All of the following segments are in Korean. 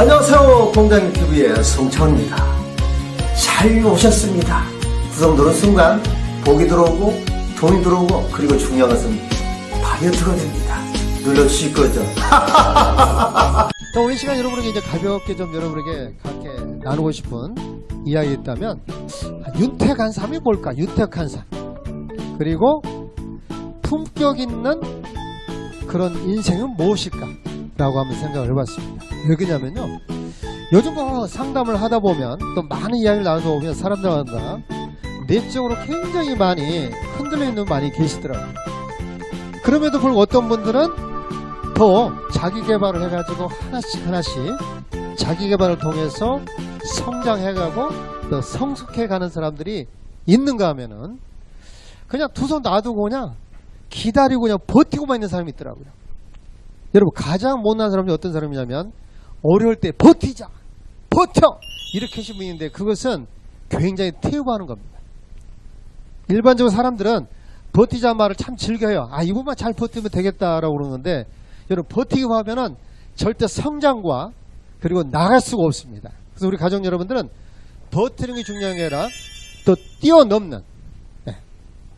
안녕하세요. 공장TV의 송차입니다. 잘 오셨습니다. 구성 누른 순간 복이 들어오고 돈이 들어오고 그리고 중요한 것은 다이어트가 됩니다. 눌러주실 거죠? 자, 오늘 시간 여러분에게 이제 가볍게 좀 여러분에게 함께 나누고 싶은 이야기 있다면 아, 윤택 한 삶이 뭘까? 윤택 한 삶. 그리고 품격 있는 그런 인생은 무엇일까? 라고 한번 생각을 해봤습니다. 왜 그러냐면요. 요즘 뭐 상담을 하다 보면 또 많은 이야기를 나누다 보면 사람들마다 내적으로 굉장히 많이 흔들려 있는 많이 계시더라고요. 그럼에도 불구하고 어떤 분들은 더 자기 개발을 해가지고 하나씩 하나씩 자기 개발을 통해서 성장해가고 또 성숙해가는 사람들이 있는가 하면은 그냥 두 손 놔두고 그냥 기다리고 그냥 버티고만 있는 사람이 있더라고요. 여러분 가장 못난 사람이 어떤 사람이냐면 어려울 때 버티자, 버텨 이렇게 하신 분인데 그것은 굉장히 태우하는 겁니다. 일반적으로 사람들은 버티자 말을 참 즐겨요. 아 이번만 잘 버티면 되겠다라고 그러는데 여러분 버티기만 하면은 절대 성장과 그리고 나갈 수가 없습니다. 그래서 우리 가족 여러분들은 버티는 게 중요한 게 아니라 또 뛰어넘는 네,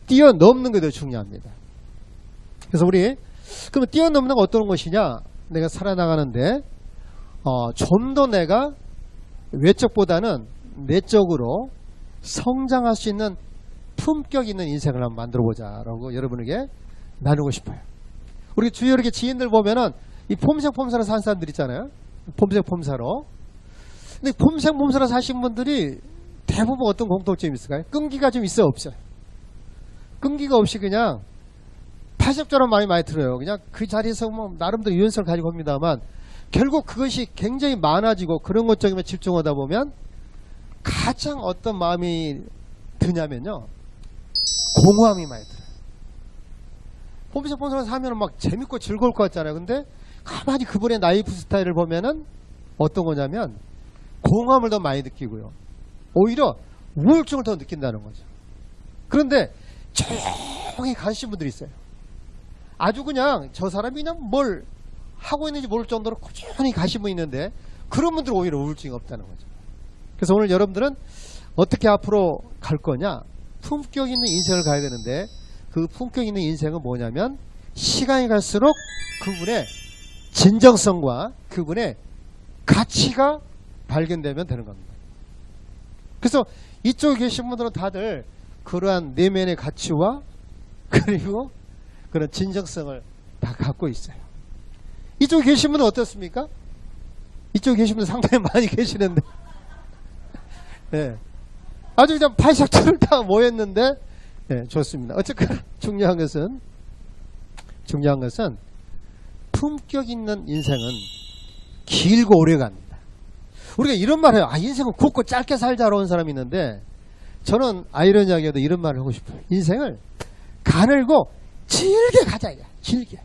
뛰어넘는 게 더 중요합니다. 그래서 우리 그러면 뛰어넘는 건 어떤 것이냐? 내가 살아나가는데 어, 좀 더 내가 외적보다는 내적으로 성장할 수 있는 품격 있는 인생을 한번 만들어 보자라고 여러분에게 나누고 싶어요. 우리 주위에 이렇게 지인들 보면은 이 폼색 폼사로 사는 사람들 있잖아요. 폼색 폼사로. 근데 폼색 폼사로 사신 분들이 대부분 어떤 공통점이 있을까요? 끈기가 좀 있어요, 없어요? 끈기가 없이 그냥 파적처럼 많이 많이 들어요. 그냥 그 자리에서 뭐 나름대로 유연성을 가지고 합니다만 결국 그것이 굉장히 많아지고 그런 것 쪽에만 집중하다 보면 가장 어떤 마음이 드냐면요. 공허함이 많이 들어요. 폼색 폼사로 사면은 막 재밌고 즐거울 것 같잖아요. 근데 가만히 그분의 라이프 스타일을 보면은 어떤 거냐면 공허함을 더 많이 느끼고요. 오히려 우울증을 더 느낀다는 거죠. 그런데 조용히 가신 분들이 있어요. 아주 그냥 저 사람이 그냥 뭘 하고 있는지 모를 정도로 꾸준히 분이 있는데 그런 분들은 오히려 우울증이 없다는 거죠. 그래서 오늘 여러분들은 어떻게 앞으로 갈 거냐? 품격 있는 인생을 가야 되는데 그 품격 있는 인생은 뭐냐면 시간이 갈수록 그분의 진정성과 그분의 가치가 발견되면 되는 겁니다. 그래서 이쪽에 계신 분들은 다들 그러한 내면의 가치와 그리고 그런 진정성을 다 갖고 있어요. 이쪽에 계신 분은 어떻습니까? 이쪽에 계신 분은 상당히 많이 계시는데 네. 아주 그냥 발샥들을 다 모였는데 네, 좋습니다. 어쨌거나 중요한 것은 중요한 것은 품격 있는 인생은 길고 오래 갑니다. 우리가 이런 말을 해요. 아, 인생은 굵고 짧게 살자로 온 사람이 있는데 저는 아이러니하게도 이런 말을 하고 싶어요. 인생을 가늘고 길게 가자. 이거야. 길게.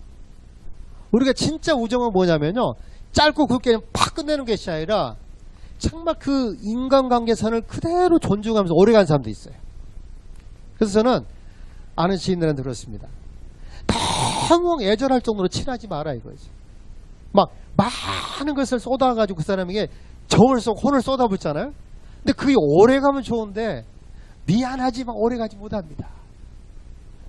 우리가 진짜 우정은 뭐냐면요. 짧고 굵게 팍 끝내는 것이 아니라 정말 그 인간관계선을 그대로 존중하면서 오래간 사람도 있어요. 그래서 저는 아는 지인들한테 들었습니다. 너무 애절할 정도로 친하지 마라 이거지. 막 많은 것을 쏟아가지고 그 사람에게 정을 쏟, 혼을 쏟아붓잖아요. 근데 그게 오래 가면 좋은데 미안하지만 오래 가지 못합니다.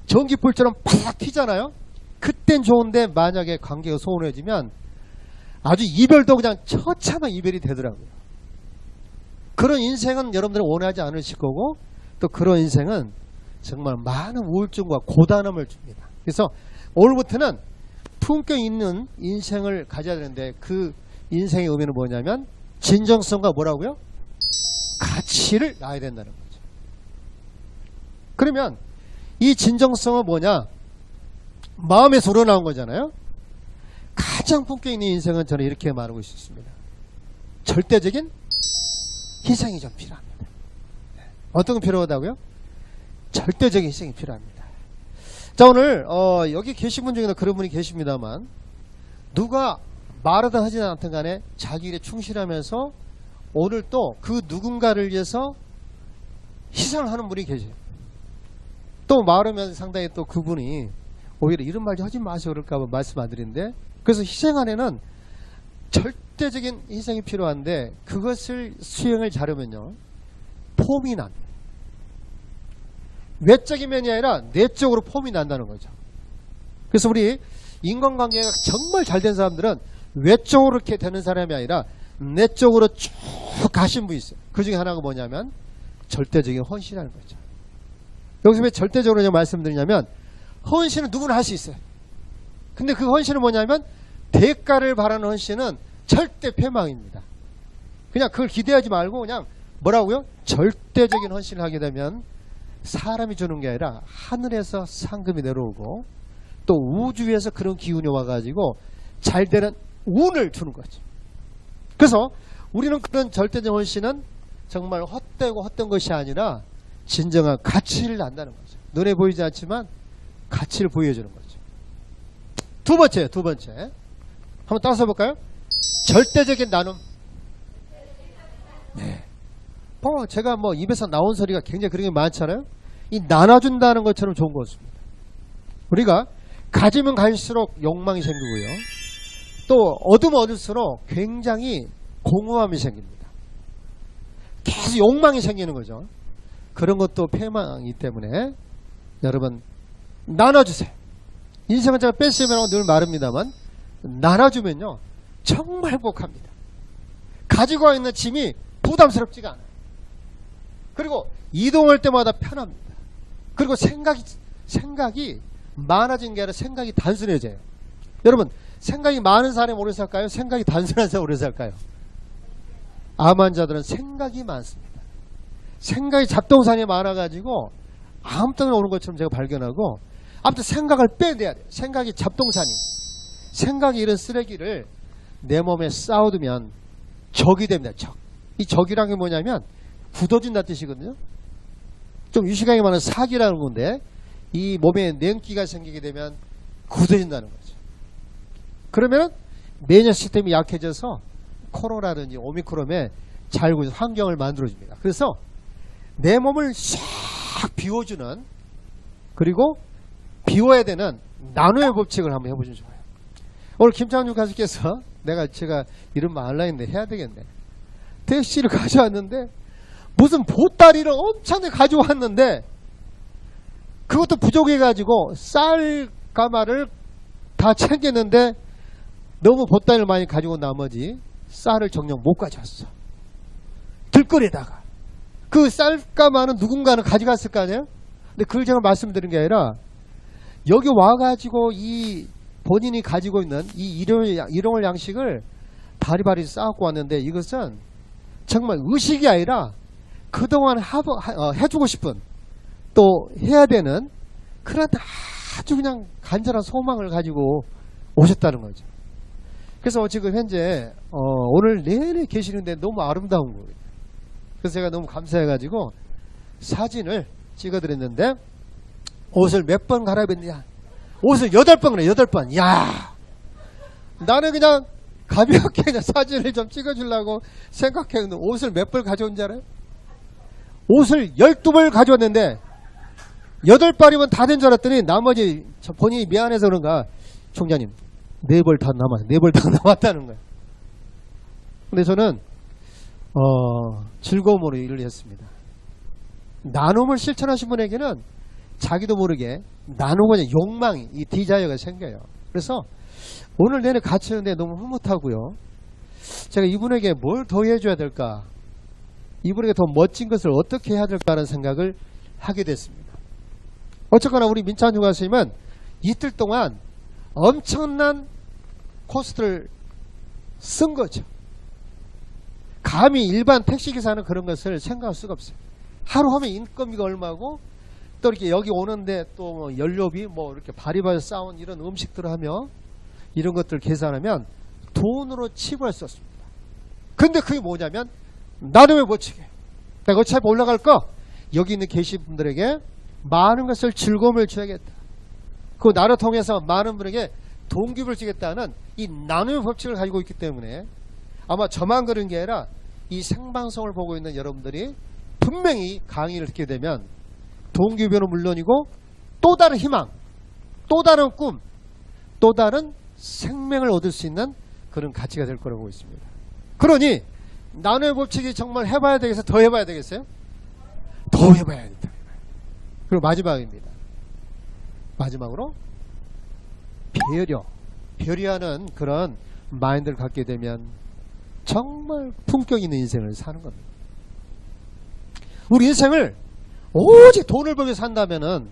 전기불처럼 팍 튀잖아요. 그땐 좋은데 만약에 관계가 소원해지면 아주 이별도 그냥 처참한 이별이 되더라고요. 그런 인생은 여러분들은 원하지 않으실 거고 또 그런 인생은 정말 많은 우울증과 고단함을 줍니다. 그래서 오늘부터는 품격 있는 인생을 가져야 되는데 그 인생의 의미는 뭐냐면 진정성과 뭐라고요? 가치를 낳아야 된다는 거죠. 그러면 이 진정성은 뭐냐? 마음에서 우러나온 거잖아요. 가장 품격 있는 인생은 저는 이렇게 말하고 있습니다. 절대적인 희생이 좀 필요합니다. 네. 어떤 건 필요하다고요? 절대적인 희생이 필요합니다. 자 오늘 어, 여기 계신 분 중에는 그런 분이 계십니다만 누가 말하든 하진 않든 간에 자기 일에 충실하면서 오늘 또 그 누군가를 위해서 희생을 하는 분이 계세요. 또 말하면 상당히 또 그분이 오히려 이런 말좀 하지 마세요 그럴까봐 말씀 안 드리는데 그래서 희생 안에는 절대적인 희생이 필요한데 그것을 수행을 잘하면요 폼이 납니다. 외적인 면이 아니라 내적으로 폼이 난다는 거죠. 그래서 우리 인간관계가 정말 잘 된 사람들은 외적으로 이렇게 되는 사람이 아니라 내적으로 쭉 가신 분이 있어요. 그 중에 하나가 뭐냐면 절대적인 헌신이라는 거죠. 여기서 왜 절대적으로 말씀드리냐면 헌신은 누구나 할 수 있어요. 근데 그 헌신은 뭐냐면 대가를 바라는 헌신은 절대 패망입니다. 그냥 그걸 기대하지 말고 그냥 뭐라고요? 절대적인 헌신을 하게 되면 사람이 주는 게 아니라 하늘에서 상금이 내려오고 또 우주에서 그런 기운이 와가지고 잘 되는 운을 주는 거죠. 그래서 우리는 그런 절대적 헌신은 정말 헛되고 헛된 것이 아니라 진정한 가치를 난다는 거죠. 눈에 보이지 않지만 가치를 보여주는 거죠. 두 번째, 두 번째. 한번 따서 볼까요? 절대적인 나눔. 네. 어, 제가 뭐 입에서 나온 소리가 굉장히 그런 게 많잖아요. 이 나눠준다는 것처럼 좋은 것입니다. 우리가 가지면 갈수록 욕망이 생기고요. 또 얻으면 얻을수록 굉장히 공허함이 생깁니다. 계속 욕망이 생기는 거죠. 그런 것도 패망이기 때문에 여러분 나눠주세요. 인생은 제가 뺏으면 늘 말합니다만 나눠주면요 정말 행복합니다. 가지고 있는 짐이 부담스럽지가 않아요. 그리고 이동할 때마다 편합니다. 그리고 생각이 생각이 많아진 게 아니라 생각이 단순해져요. 여러분 생각이 많은 사람이 오래 살까요? 생각이 단순한 사람이 오래 살까요? 암 환자들은 생각이 많습니다. 생각이 잡동사니 많아가지고 아무 때나 오는 것처럼 제가 발견하고 아무튼 생각을 빼내야 돼요. 생각이 잡동사니. 생각이 이런 쓰레기를 내 몸에 쌓아두면 적이 됩니다. 적. 이 적이란 게 뭐냐면 굳어진다 뜻이거든요. 좀 유시강이 많은 사기라는 건데 이 몸에 냉기가 생기게 되면 굳어진다는 거죠. 그러면免疫 시스템이 약해져서 코로나든지 오미크론에 잘 구조 환경을 만들어줍니다. 그래서 내 몸을 싹 비워주는 그리고 비워야 되는 나눔의 법칙을 한번 해보시면 좋아요. 오늘 김창준 가수께서 내가 제가 이런 말 하려 했는데 해야 되겠네. 택시를 가져왔는데 무슨 보따리를 엄청나게 가져왔는데 그것도 부족해가지고 쌀 가마를 다 챙겼는데 너무 보따리를 많이 가지고 온 나머지 쌀을 정녕 못 가져왔어. 들거리다가 그 쌀가마는 누군가는 가져갔을 거 아니에요? 근데 그걸 제가 말씀드린 게 아니라 여기 와가지고 이 본인이 가지고 있는 이 일용할 양식을 바리바리 쌓고 왔는데 이것은 정말 의식이 아니라 그동안 하고, 하- 어, 해주고 싶은 또 해야 되는 그런 아주 그냥 간절한 소망을 가지고 오셨다는 거죠. 그래서 지금 현재 어, 오늘 내내 계시는데 너무 아름다운 거예요. 그래서 제가 너무 감사해가지고 사진을 찍어드렸는데 옷을 몇 번 갈아입었냐? 옷을 여덟 번 그래 여덟 번. 야, 나는 그냥 가볍게 그냥 사진을 좀 찍어주려고 생각했는데 옷을 몇 벌 가져온 줄 알아요? 옷을 열두 벌 가져왔는데 여덟 벌이면 다 된 줄 알았더니 나머지 저 본인이 미안해서 그런가 총장님 네 벌 다 남았 네 벌 다 남았다는 거예요. 근데 저는 어, 즐거움으로 일을 했습니다. 나눔을 실천하신 분에게는 자기도 모르게 나누고자 욕망이 이 디자이어가 생겨요. 그래서 오늘 내내 같이 있는데 너무 흐뭇하고요. 제가 이분에게 뭘 더 해줘야 될까? 이분에게 더 멋진 것을 어떻게 해야 될까라는 생각을 하게 됐습니다. 어쨌거나 우리 민찬주 가수님은 이틀 동안 엄청난 코스트를 쓴 거죠. 감히 일반 택시기사는 그런 것을 생각할 수가 없어요. 하루 하면 인건비가 얼마고 또 이렇게 여기 오는데 또 뭐 연료비 뭐 이렇게 바리바리 싸운 이런 음식들을 하며 이런 것들 계산하면 돈으로 치부할 수 없습니다. 근데 그게 뭐냐면 나눔의 법칙이에요. 내가 어차피 올라갈 거 여기 있는 계신 분들에게 많은 것을 즐거움을 줘야겠다. 그 나를 통해서 많은 분에게 동기부를 주겠다는 이 나눔의 법칙을 가지고 있기 때문에 아마 저만 그런 게 아니라 이 생방송을 보고 있는 여러분들이 분명히 강의를 듣게 되면 동기부여는 물론이고 또 다른 희망, 또 다른 꿈, 또 다른 생명을 얻을 수 있는 그런 가치가 될 거라고 있습니다. 그러니 나눔의 법칙이 정말 해봐야 되겠어요? 더 해봐야 되겠어요? 더 해봐야 된다. 그리고 마지막입니다. 마지막으로 배려, 배려하는 그런 마인드를 갖게 되면 정말 품격 있는 인생을 사는 겁니다. 우리 인생을 오직 돈을 위해서 산다면은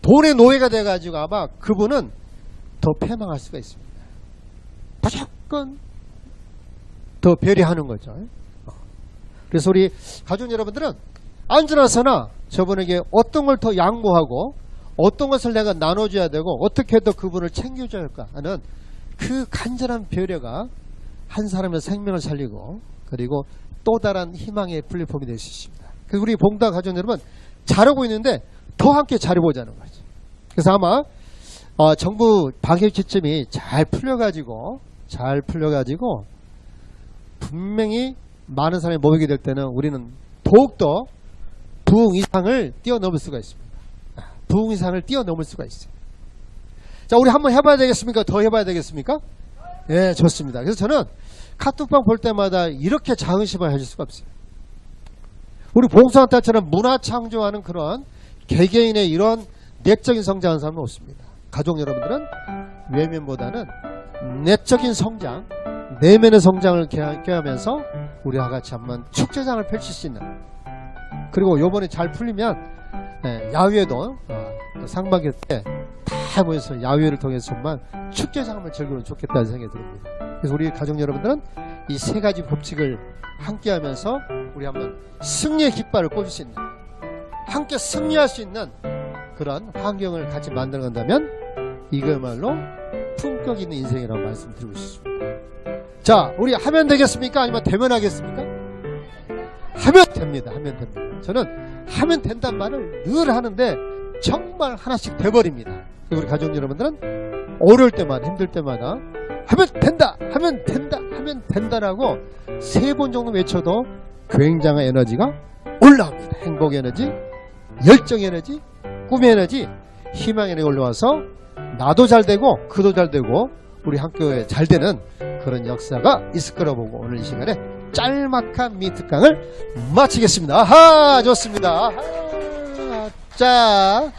돈의 노예가 돼가지고 아마 그분은 더 패망할 수가 있습니다. 무조건 더 배려하는 거죠. 어. 그래서 우리 가족 여러분들은 앉으나서나 저분에게 어떤 걸 더 양보하고 어떤 것을 내가 나눠줘야 되고 어떻게 더 그분을 챙겨줘야 할까 하는 그 간절한 배려가 한 사람의 생명을 살리고 그리고 또 다른 희망의 플랫폼이 될 수 있습니다. 그래서 우리 봉다 가족 여러분 잘하고 있는데 더 함께 잘해보자는 거죠. 그래서 아마 어, 정부 방역 지침이 잘 풀려가지고 잘 풀려가지고 분명히 많은 사람이 모이게 될 때는 우리는 더욱더 부흥 이상을 뛰어넘을 수가 있습니다. 아, 부흥 이상을 뛰어넘을 수가 있어요. 자, 우리 한번 해봐야 되겠습니까? 더 해봐야 되겠습니까? 예, 좋습니다. 그래서 저는 카톡방 볼 때마다 이렇게 자긍심을 해줄 수가 없어요. 우리 봉사한테처럼 문화 창조하는 그런 개개인의 이런 내적인 성장하는 사람은 없습니다. 가족 여러분들은 외면보다는 내적인 성장, 내면의 성장을 꾀하면서 우리와 같이 한번 축제장을 펼칠 수 있는 그리고 요번에 잘 풀리면 예, 야외도 어, 또 상반기 때다 모여서 야외를 통해서 정말 축제장 한번 즐기면 좋겠다는 생각이 듭니다. 그래서 우리 가족 여러분들은 이 세 가지 법칙을 함께 하면서 우리 한번 승리의 깃발을 꽂을 수 있는 함께 승리할 수 있는 그런 환경을 같이 만들어 간다면 이거야말로 품격 있는 인생이라고 말씀드리고 싶습니다. 자, 우리 하면 되겠습니까? 아니면 되면 하겠습니까? 하면 됩니다. 하면 됩니다. 저는 하면 된단 말을 늘 하는데 정말 하나씩 돼버립니다. 우리 가족 여러분들은 어려울 때마다 힘들 때마다 하면 된다! 하면 된다! 하면 된다라고 세 번 정도 외쳐도 굉장한 에너지가 올라옵니다. 행복 에너지, 열정 에너지, 꿈의 에너지, 희망 에너지 올라와서 나도 잘 되고 그도 잘 되고 우리 학교에 잘 되는 그런 역사가 있을 거라고 보고 오늘 이 시간에 짤막한 미특강을 마치겠습니다. 아하 좋습니다. 아하, 자